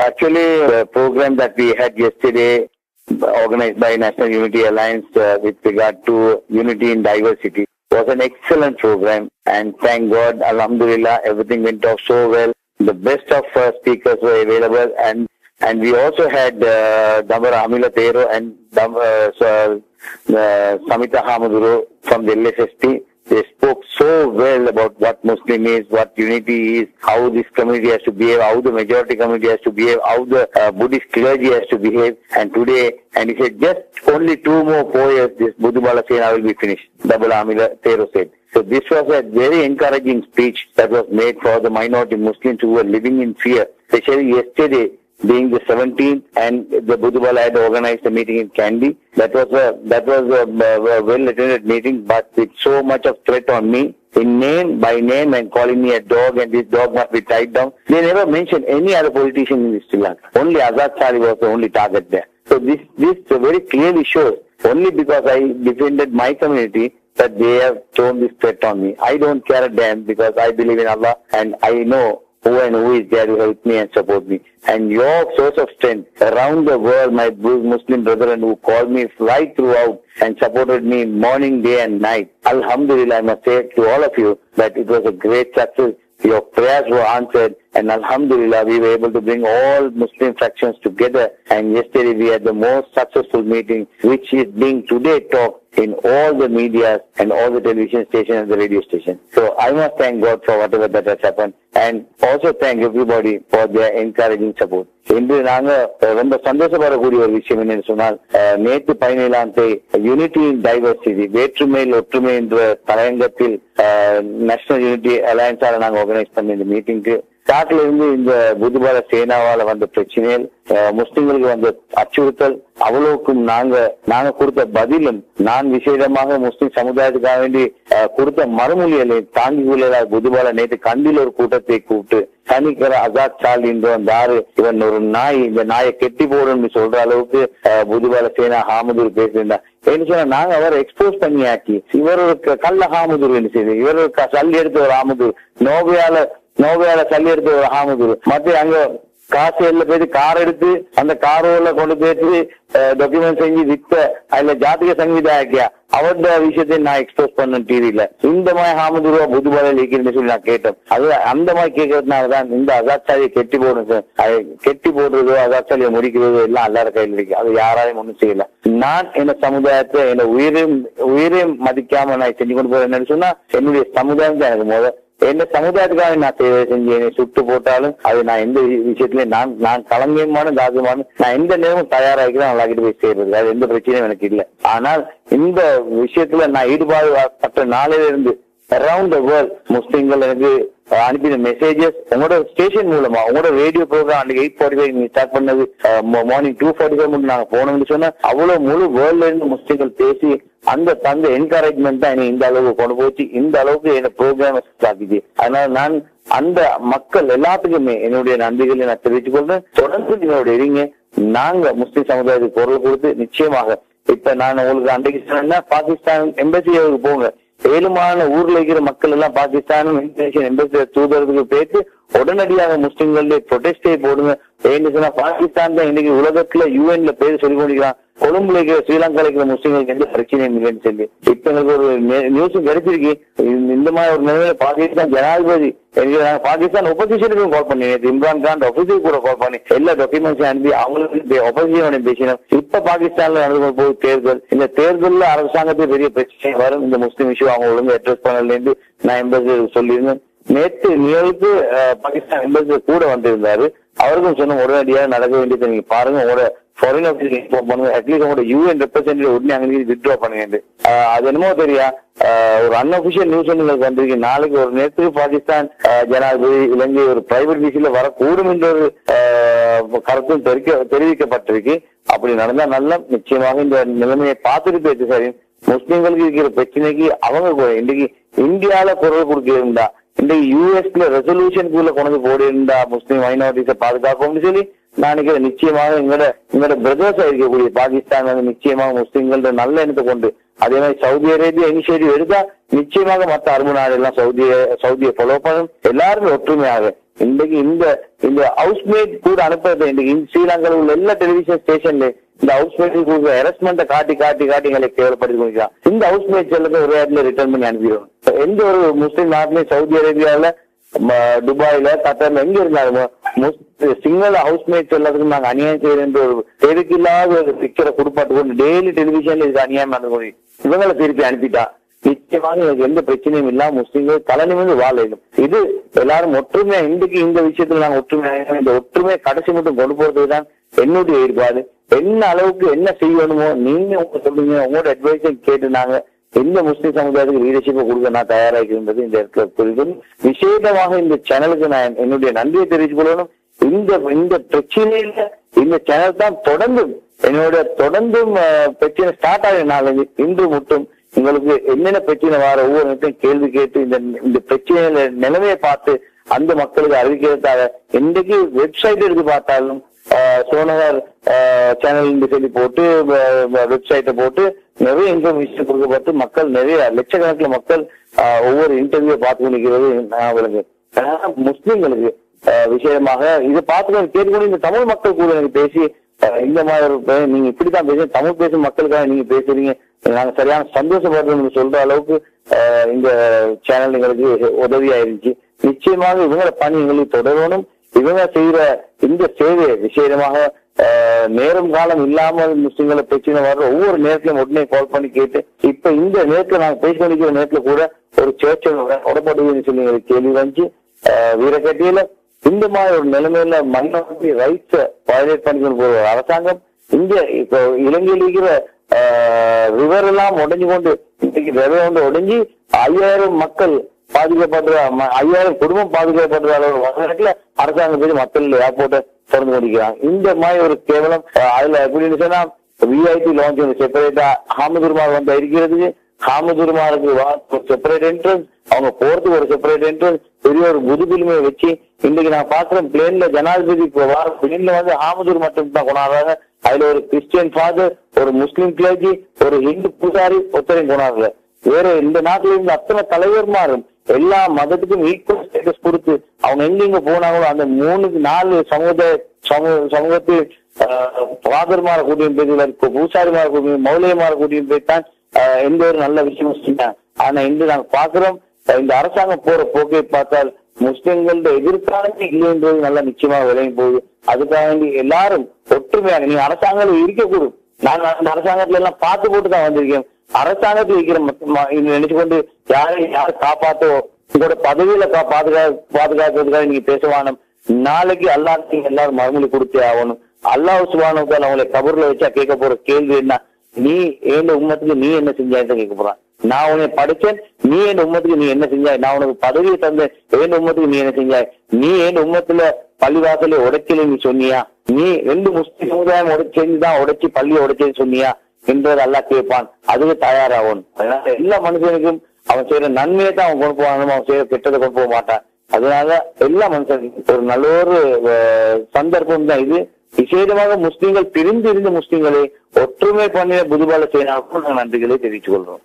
Actually, the program that we had yesterday, organized by National Unity Alliance uh, with regard to unity in diversity, was an excellent program. And thank God, Alhamdulillah, everything went off so well. The best of uh, speakers were available, and and we also had uh, Damar Amila Tero and uh, uh, Samita Hamaduru from the LSSP. They spoke so well about what Muslim is, what unity is, how this community has to behave, how the majority community has to behave, how the uh, Buddhist clergy has to behave. And today, and he said, just only two more four years, this Buddha Sena will be finished. Double Amila Tero said. So this was a very encouraging speech that was made for the minority Muslims who were living in fear. Especially yesterday, being the 17th, and the Budhubala had organized a meeting in Kandy. That was a that was a, a well attended meeting, but with so much of threat on me in name by name and calling me a dog and this dog must be tied down. They never mentioned any other politician in Sri Lanka. Only Azad Sari was the only target there. So this this very clearly shows only because I defended my community that they have thrown this threat on me. I don't care a damn because I believe in Allah and I know who and who is there to help me and support me. And your source of strength around the world, my Muslim brethren who called me right throughout and supported me morning, day and night. Alhamdulillah, I must say to all of you that it was a great success. Your prayers were answered and Alhamdulillah, we were able to bring all Muslim factions together. And yesterday we had the most successful meeting, which is being today talked in all the media and all the television stations and the radio station. So I must thank God for whatever that has happened and also thank everybody for their encouraging support. இன்று நாங்க ரொம்ப சந்தோஷப்படக்கூடிய ஒரு விஷயம் என்னன்னு சொன்னால் நேற்று பதினேழாம் தேதி யூனிட்டி இன் டைவர்சிட்டி வேற்றுமையில் ஒற்றுமை என்ற தலையங்கத்தில் நேஷனல் யூனிட்டி அலையன்ஸால நாங்க ஆர்கனைஸ் பண்ண இந்த மீட்டிங்க்கு ஸ்டார்ட்ல இருந்து இந்த புதுபால சேனாவால வந்த பிரச்சனைகள் முஸ்லிம்களுக்கு வந்த அச்சுறுத்தல் அவ்வளவுக்கும் நாங்க நாங்க கொடுத்த பதிலும் நான் விசேடமாக முஸ்லிம் சமுதாயத்துக்காக வேண்டி கொடுத்த மறுமொழிகளை தாங்கி கொள்ளல புதுபால நேற்று கண்டில் ஒரு கூட்டத்தை கூப்பிட்டு சனிக்கிற அசாத் சால் இன்று அந்த ஆறு இவன் ஒரு நாய் இந்த நாயை கெட்டி போடுன்னு சொல்ற அளவுக்கு புதுபால சேனா ஹாமதூர் பேசியிருந்தா என்ன சொன்னா நாங்க அவரை எக்ஸ்போஸ் பண்ணியாக்கி இவர் ஒரு கல்ல ஹாமதூர் என்ன செய்யுது இவர் ஒரு க- எடுத்த ஒரு ஹாமதூர் நோவையால நோவையால தள்ளி எடுத்து ஒரு ஹாமதூர் மத்த அங்க காசு எல்லாம் போயிட்டு கார் எடுத்து அந்த காரோல கொண்டு போயிட்டு டாக்குமெண்ட் செஞ்சு வித்த அதுல ஜாதிக சங்கீதாக்கியா அவருடைய விஷயத்தை நான் எக்ஸ்போஸ் பண்ணேன் டிவியில இந்த மாதிரி ஹாமதுருவா புதுபாலையில் இருக்கிறேன்னு சொல்லி நான் கேட்டேன். அது அந்த மாதிரி கேட்கறதுனாலதான் இந்த அசாச்சாரியை கெட்டி போடும் சார். கெட்டி போடுறதோ அசாச்சாரியை முடிக்கிறதோ எல்லாம் எல்லார கையில் இருக்கு. அது யாராலையும் ஒண்ணும் செய்யல. நான் என் சமுதாயத்தை என்ன உயிரையும் உயிரையும் மதிக்காம நான் செஞ்சு கொண்டு போறேன் சொன்னா என்னுடைய சமுதாயம் தான் எனக்கு முதல் எந்த சமுதாயத்துக்காக நான் சேவை செஞ்சேன் சுட்டு போட்டாலும் அது நான் எந்த விஷயத்திலயும் நான் நான் கலங்கியமான தாகமான நான் எந்த நேரமும் தயாராகிக்கிறேன் நல்லாக்கிட்டு போய் சேர்றது. அது எந்த பிரச்சனையும் எனக்கு இல்லை. ஆனால் இந்த விஷயத்துல நான் ஈடுபாடு பட்ட நாளில இருந்து அரவுண்ட் த வேர்ல்ட் முஸ்லீம்கள் எனக்கு அனுப்பின மெசேஜஸ் உங்களோட ஸ்டேஷன் மூலமா உங்களோட ரேடியோ ப்ரோக்ராம் அன்னைக்கு எயிட் ஃபார்ட்டி ஃபைவ் நீங்க ஸ்டார்ட் பண்ணது மார்னிங் டூ ஃபார்ட்டி ஃபைவ் மட்டும் நாங்க போனோம்னு சொன்னா அவ்வளவு முழு வேர்ல்ட்ல இருந்து முஸ்லிம்கள் பேசி அந்த தந்த என்கரேஜ்மெண்ட் தான் என்னை இந்த அளவுக்கு கொண்டு போச்சு இந்த அளவுக்கு என்ன ப்ரோக்ராம் ஆக்கிச்சு அதனால நான் அந்த மக்கள் எல்லாத்துக்குமே என்னுடைய நன்றிகளை நான் தெரிவித்துக் கொள்றேன். தொடர்ந்து என்னோட இருங்க. நாங்க முஸ்லிம் சமுதாயத்துக்கு குரல் கொடுத்து நிச்சயமாக இப்ப நான் உங்களுக்கு அன்றைக்கு சொன்னேன்னா பாகிஸ்தான் எம்பசியாவுக்கு போங்க. ஏழுமான ஊர்ல இருக்கிற மக்கள் எல்லாம் பாகிஸ்தான் இந்தோனேஷியன் எம்பசி தூதரத்துக்கு பேசி உடனடியாக முஸ்லிம்களுடைய ப்ரொடெஸ்டே போடுங்க. ஏன்னு சொன்னா பாகிஸ்தான் தான் இன்னைக்கு உலகத்துல யூஎன்ல பேர் சொல்லி கொண்டிருக்கிறான் கொழும்புல இருக்கிற ஸ்ரீலங்கா இருக்கிற முஸ்லீம்களுக்கு எந்த பிரச்சனையும் இல்லைன்னு சொல்லி. இப்ப எங்களுக்கு ஒரு நியூஸும் கிடைச்சிருக்கு. இந்த- மாதிரி ஒரு நிலையில பாகிஸ்தான் ஜனாதிபதி எனக்கு நாங்க பாகிஸ்தான் ஒப்போசிஷனுக்கும் கால் பண்ணி நேற்று இம்ரான் கான் ஆபீஸுக்கு கூட கால் பண்ணி எல்லா டாக்குமெண்ட்ஸும் அனுப்பி அவங்களுக்கு ஒப்போசிஷனோட பேசினோம். இப்ப பாகிஸ்தான்ல நடந்து போது போகுது தேர்தல். இந்த தேர்தல்ல அரசாங்கத்துக்கு பெரிய பிரச்சனை வரும். இந்த முஸ்லீம் இஷ்யூ அவங்க ஒழுங்கா அட்ரஸ் பண்ணலேருந்து நான் எம்பசி சொல்லியிருந்தேன். நேற்று நிகழ்வுக்கு பாகிஸ்தான் எம்பசி கூட வந்திருந்தாரு. அவருக்கும் சொன்ன உடனடியாக நடக்க வேண்டியதை நீங்க பாருங்க உங்களோட ஃபாரின் ஆஃபீஸ் இன்ஃபார்ம் பண்ணுங்க. அட்லீஸ்ட் உங்களோட யூஎன் ரெப்ரஸன்டேட்டிவ் உடனே அங்கே வித்ட்ரா பண்ணுங்க அது என்னமோ தெரியா? ஒரு அன்அபிஷியல் நியூஸ் உங்களுக்கு வந்திருக்கு. நாளைக்கு ஒரு நேற்று பாகிஸ்தான் ஜனாதிபதி இலங்கை ஒரு பிரைவேட் விசில வரக்கூடும் என்ற ஒரு கருத்தும் தெரிவிக்க தெரிவிக்கப்பட்டிருக்கு. அப்படி நடந்தா நல்லா நிச்சயமாக இந்த நிலைமையை பார்த்துட்டு போயிட்டு சரி. முஸ்லீம்களுக்கு இருக்கிற பிரச்சனைக்கு அவங்க கூட இன்னைக்கு இந்தியால குரல் கொடுக்க இருந்தா இந்த யூஎஸ்ல ரெசல்யூஷனுக்குள்ள கொண்டு வந்து போடி இருந்தா முஸ்லீம் மைனாரிட்டிஸை பாதுகாப்போம்னு சொல்லி நான் நினைக்கிறேன் நிச்சயமாக எங்களோட எங்களோட பிரதர்ஸா இருக்கக்கூடிய பாகிஸ்தான் வந்து நிச்சயமாக முஸ்லீம்கள நல்ல எண்ணத்தை கொண்டு அதே மாதிரி சவுதி அரேபியா இனிஷியேட்டிவ் எடுத்தா நிச்சயமாக மற்ற அரபு நாடு எல்லாம் சவுதிய சவுதியை ஃபாலோ பண்ணும். எல்லாருமே ஒற்றுமையாக இன்றைக்கு இந்த இந்த ஹவுஸ்மேட் கூட அனுப்புறது இன்றைக்கு இந்த ஸ்ரீலங்காவில் உள்ள எல்லா டெலிவிஷன் ஸ்டேஷன்ல இந்த ஹவுஸ்மேட் கொடுக்குற ஹெரஸ்மெண்ட்டை காட்டி காட்டி காட்டி எங்களை கேவலப்படுத்தி முடிக்கலாம் இந்த ஹவுஸ் ஹவுஸ்மேட் செல்லத்தை ஒரு இடத்துல ரிட்டர்ன் பண்ணி அனுப்பிடுவோம் எந்த ஒரு முஸ்லீம் நாட்டிலையும் சவுதி அரேபியாவில் துபாயில கத்தார்ல எங்க இருந்தாலும் சிங்கள ஹவுஸ்மேட்ஸ் எல்லாத்துக்கும் நாங்க அநியாயம் செய்யறேன் ஒரு தேவைக்கில்லாத ஒரு பிக்சரை கொடுப்பாட்டு கொண்டு டெய்லி டெலிவிஷன்ல இது அநியாயம் நடந்து இவங்களை திருப்பி அனுப்பிட்டா. நிச்சயமாக எனக்கு எந்த பிரச்சனையும் இல்லாம முஸ்லீம்கள் தலை நிமிர்ந்து வாழ வேண்டும் இது எல்லாரும் ஒற்றுமையா இன்றைக்கு இந்த விஷயத்துல நாங்க ஒற்றுமையா இந்த ஒற்றுமையை கடைசி மட்டும் கொண்டு போறதுக்கு தான் என்னுடைய ஏற்பாடு. என்ன அளவுக்கு என்ன செய்யணுமோ நீங்க உங்க சொல்லுங்க உங்களோட அட்வைஸை கேட்டு நாங்க எந்த முஸ்லீம் சமுதாயத்துக்கு லீடர்ஷிப்பை கொடுக்க நான் தயாராகிருந்தது இந்த இடத்துல புரிதும் விசேஷமாக இந்த சேனலுக்கு நான் என்னுடைய நன்றியை தெரிவித்துக் கொள்ளணும். இந்த இந்த பிரச்சனையில இந்த சேனல் தான் தொடர்ந்து என்னோட தொடர்ந்தும் பிரச்சனை ஸ்டார்ட் ஆகிய நாள் இன்று மட்டும் உங்களுக்கு என்னென்ன பிரச்சனை வர ஒவ்வொருத்தையும் கேள்வி கேட்டு இந்த இந்த பிரச்சனையில நிலைமையை பார்த்து அந்த மக்களுக்கு அறிவிக்கிறதுக்காக இன்றைக்கு வெப்சைட் எடுத்து பார்த்தாலும் ஆஹ், சோனகர் சேனல் சொல்லி போட்டு வெப்சைட்டை போட்டு நிறைய இன்ஃபர்மேஷன் கொடுக்கப்பட்டு மக்கள் நிறைய லட்சக்கணக்கில் மக்கள் ஒவ்வொரு இன்டர்வியூ பார்த்து கொண்டிருக்கிறது நான் விளங்கு முஸ்லிம்களுக்கு விஷயமாக. இதை பார்த்து கேட்டுக்கொண்டு இந்த தமிழ் மக்கள் கூட எனக்கு பேசி இந்த மாதிரி நீங்க இப்படித்தான் பேசுங்க தமிழ் பேசும் மக்களுக்காக நீங்க பேசுறீங்க. நாங்க சரியான சந்தோஷப்படுறோம்னு சொல்ற அளவுக்கு இந்த சேனல் எங்களுக்கு உதவியா இருந்துச்சு நிச்சயமாக இவங்களோட பணி எங்களுக்கு தொடரணும். இவங்க செய்யற இந்த சேவையை விசேஷமாக நேரம் காலம் இல்லாமல் முஸ்லிம்களை பிரச்சனை வர்ற ஒவ்வொரு நேரத்திலும் உடனே கால் பண்ணி கேட்டு இப்ப இந்த நேரத்துல நாங்க பேசிக்கொண்டிருக்கிற நேரத்துல கூட ஒரு சேர்ச்சல் உடப்படுதுன்னு சொல்லி எங்களுக்கு கேள்வி வந்துச்சு. வீரக்கட்டியில இந்த மாதிரி ஒரு நிலைமையில மைனாரிட்டி ரைட்ஸை வயலேட் பண்ணிக்கொண்டு போற அரசாங்கம் இங்க இப்போ இலங்கையில் இருக்கிற ரிவர் எல்லாம் உடைஞ்சு கொண்டு இன்னைக்கு ரிவர் வந்து உடஞ்சி ஐயாயிரம் மக்கள் பாதிக்கப்படுற ம- ஐயாயிரம் குடும்பம் பாதிக்கப்படுற அளவு வரலாற்றுல அரசாங்கம் பேர் மக்கள் ஏர்போர்ட்டை திறந்து கொண்டிருக்கிறாங்க. இந்த மாதிரி ஒரு கேவலம் அதுல எப்படின்னு சொன்னா விஐடி லான்ச் வந்து செப்பரேட்டா ஹாமதுர்மார் வந்து இருக்கிறதுக்கு ஹாமதுர்மாருக்கு ஒரு செப்பரேட் என்ட்ரன்ஸ் அவங்க போறதுக்கு ஒரு செப்பரேட் என்ட்ரன்ஸ் பெரிய ஒரு முதுகுலுமையை வச்சு இன்னைக்கு நான் பாக்குறேன் பிளேன்ல ஜனாதிபதி இப்போ வர பிளேன்ல வந்து ஆமதூர் மட்டும் தான் கொண்டாடுறாங்க. அதுல ஒரு கிறிஸ்டியன் ஃபாதர் ஒரு முஸ்லீம் கிளர்ஜி ஒரு ஹிந்து பூசாரி ஒத்தரையும் கொண்டாடுற வேற இந்த நாட்டுல இருந்து அத்தனை தலைவர்மாரும் எல்லா மதத்துக்கும் ஈக்குவல் ஸ்டேட்டஸ் கொடுத்து அவங்க எங்கெங்க போனாங்களோ அந்த மூணு நாலு சமுதாய சமூக சமூகத்து ஃபாதர்மார கூட்டியும் போய் பூசாரிமார கூட்டியும் மௌலியமார கூட்டியும் போய் தான் எந்த ஒரு நல்ல விஷயமும் செஞ்சாங்க ஆனா இன்று நாங்க பாக்குறோம் இந்த அரசாங்கம் போற போக்கை பார்த்தால் முஸ்லிம்களோட எதிர்காலமே இல்லைன்றது நல்லா நிச்சயமா விளையும் போகுது அதுக்காக வேண்டி எல்லாரும் ஒற்றுமையாக நீ அரசாங்கம் இருக்கக்கூடும். நான் அந்த அரசாங்கத்துல எல்லாம் பார்த்து போட்டு தான் வந்திருக்கேன். அரசாங்கத்தில் இருக்கிற நினைச்சு கொண்டு யாரை யார் காப்பாத்தோ உங்களோட பதவியில கா- பாதுகா பாதுகாக்கிறதுக்காக நீங்க பேசுவானும் நாளைக்கு அல்லாத்தையும் எல்லாரும் மறுமொழி கொடுத்தே ஆகணும். அல்லாஹ் சுபானுக்கு அவங்களை கபூர்ல வச்சா கேட்க போற கேள்வி என்ன? நீ ஏன் உம்மத்துக்கு நீ என்ன செஞ்சாய் கேட்க போறான்? நான் உன்னை படிச்சேன் நீ என் உம்மத்துக்கு நீ என்ன செஞ்சாய்? நான் உனக்கு பதவியை தந்தேன் ஏன் உம்மத்துக்கு நீ என்ன செஞ்சாய்? நீ ஏன் உம்மத்துல பள்ளிவாசல உடைக்கல நீ சொன்னியா? நீ ரெண்டு முஸ்லிம் சமுதாயம் உடைச்சு உடைச்சு பள்ளியை உடைச்சேன்னு சொன்னியா? என்றது அல்லாஹ் கேட்பான். அதுக்கு தயாராகும். அதனால எல்லா மனுஷனுக்கும் அவன் செய்யற நன்மையை தான் அவன் கொண்டு போவான். அவன் செய்யற கெட்டதை கொண்டு போக மாட்டான். அதனால எல்லா மனுஷனுக்கும் ஒரு நல்ல ஒரு சந்தர்ப்பம் தான் இது. விசேடமாக முஸ்லிம்கள் பிரிந்து இருந்த முஸ்லிம்களை ஒற்றுமை பண்ணிய புதுபால சேனாவுக்கும் செய்யணும் நன்றிகளை தெரிவித்துக் கொள்றோம்